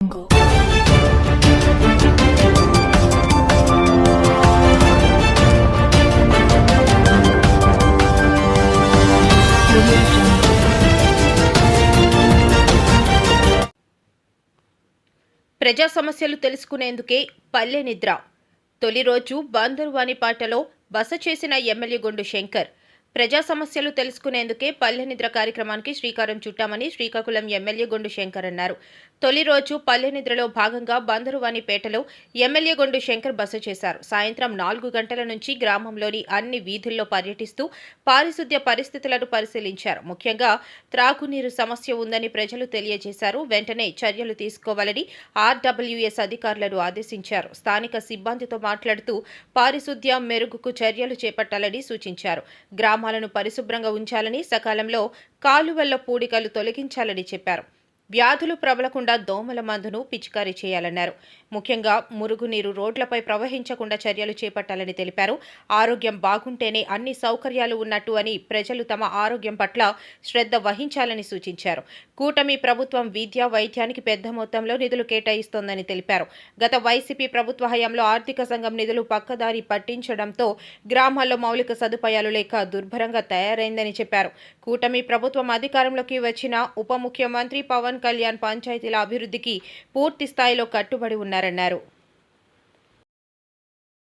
jungle. ప్రజా సమస్యలు తెలుసుకునేందుకే పల్లె నిద్ర తొలి రోజు బందరువానిపాటలో బస చేసిన ఎమ్మెల్యే గుండు శంకర్ ప్రజా సమస్యలు తెలుసుకునేందుకే పల్లె నిద్ర కార్యక్రమానికి శ్రీకారం చుట్టామని శ్రీకాకుళం ఎమ్మెల్యే గొండు శంకర్ అన్నారు. తొలి రోజు పల్లె నిద్రలో భాగంగా బందరువానిపేటలో ఎమ్మెల్యే గొండు శంకర్ బస చేశారు. సాయంత్రం నాలుగు గంటల నుంచి గ్రామంలోని అన్ని వీధుల్లో పర్యటిస్తూ పారిశుద్ధ్య పరిస్థితులను పరిశీలించారు. ముఖ్యంగా త్రాగునీరు సమస్య ఉందని ప్రజలు తెలియజేశారు. వెంటనే చర్యలు తీసుకోవాలని ఆర్డబ్ల్యూఎస్ అధికారులను ఆదేశించారు. స్థానిక సిబ్బందితో మాట్లాడుతూ పారిశుద్ధ్య మెరుగుకు చర్యలు చేపట్టాలని సూచించారు. గ్రామాలను పరిశుభ్రంగా ఉంచాలని సకాలంలో కాలువల్ల పూడికలు తొలగించాలని చెప్పారు. వ్యాధులు ప్రబలకుండా దోమల మందును పిచికారీ చేయాలన్నారు. ముఖ్యంగా మురుగునీరు రోడ్లపై ప్రవహించకుండా చర్యలు చేపట్టాలని తెలిపారు. ఆరోగ్యం బాగుంటేనే అన్ని సౌకర్యాలు ఉన్నట్టు అని ప్రజలు తమ ఆరోగ్యం పట్ల శ్రద్ధ వహించాలని సూచించారు. కూటమి ప్రభుత్వం విద్య వైద్యానికి పెద్ద మొత్తంలో నిధులు కేటాయిస్తోందని తెలిపారు. గత వైసీపీ ప్రభుత్వ హయాంలో ఆర్థిక సంఘం నిధులు పక్కదారి పట్టించడంతో గ్రామాల్లో మౌలిక సదుపాయాలు లేక దుర్భరంగా తయారైందని చెప్పారు. కూటమి ప్రభుత్వం అధికారంలోకి వచ్చిన ఉప ముఖ్యమంత్రి పవన్ పవన్ కళ్యాణ్ పంచాయతీల అభివృద్ధికి పూర్తి స్థాయిలో కట్టుబడి ఉన్నారన్నారు.